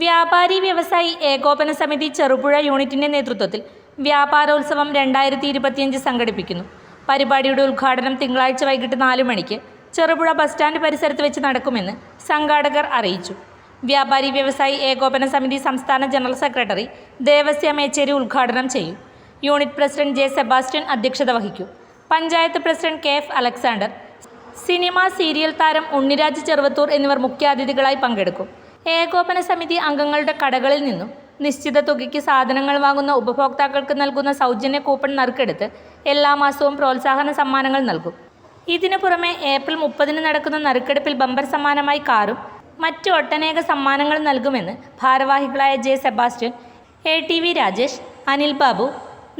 വ്യാപാരി വ്യവസായി ഏകോപന സമിതി ചെറുപുഴ യൂണിറ്റിന്റെ നേതൃത്വത്തിൽ വ്യാപാരോത്സവം രണ്ടായിരത്തി ഇരുപത്തിയഞ്ച് സംഘടിപ്പിക്കുന്നു. പരിപാടിയുടെ ഉദ്ഘാടനം തിങ്കളാഴ്ച വൈകിട്ട് നാല് മണിക്ക് ചെറുപുഴ ബസ് സ്റ്റാൻഡ് പരിസരത്ത് വെച്ച് നടക്കുമെന്ന് സംഘാടകർ അറിയിച്ചു. വ്യാപാരി വ്യവസായി ഏകോപന സമിതി സംസ്ഥാന ജനറൽ സെക്രട്ടറി ദേവസ്യ മേച്ചേരി ഉദ്ഘാടനം ചെയ്യും. യൂണിറ്റ് പ്രസിഡന്റ് ജെ സെബാസ്റ്റ്യൻ അധ്യക്ഷത വഹിക്കും. Panchayat president K F Alexander. Cinema serial താരം ഉണ്ണിരാജ് ചെറുവത്തൂർ എന്നിവർ മുഖ്യാതിഥികളായി പങ്കെടുക്കും. ഏകോപന സമിതി അംഗങ്ങളുടെ കടകളിൽ നിന്നും നിശ്ചിത തുകയ്ക്ക് സാധനങ്ങൾ വാങ്ങുന്ന ഉപഭോക്താക്കൾക്ക് നൽകുന്ന സൗജന്യ കൂപ്പൺ നറുക്കെടുത്ത് എല്ലാ മാസവും പ്രോത്സാഹന സമ്മാനങ്ങൾ നൽകും. ഇതിനു പുറമെ ഏപ്രിൽ മുപ്പതിന് നടക്കുന്ന നറുക്കെടുപ്പിൽ ബമ്പർ സമ്മാനമായി കാറും മറ്റ് ഒട്ടനേക സമ്മാനങ്ങൾ നൽകുമെന്ന് ഭാരവാഹികളായ J Sebastian A T V Rajesh Anil Babu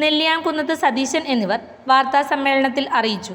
Nelliyamkunnath Satheesan എന്നിവർ വാർത്താ സമ്മേളനത്തിൽ അറിയിച്ചു.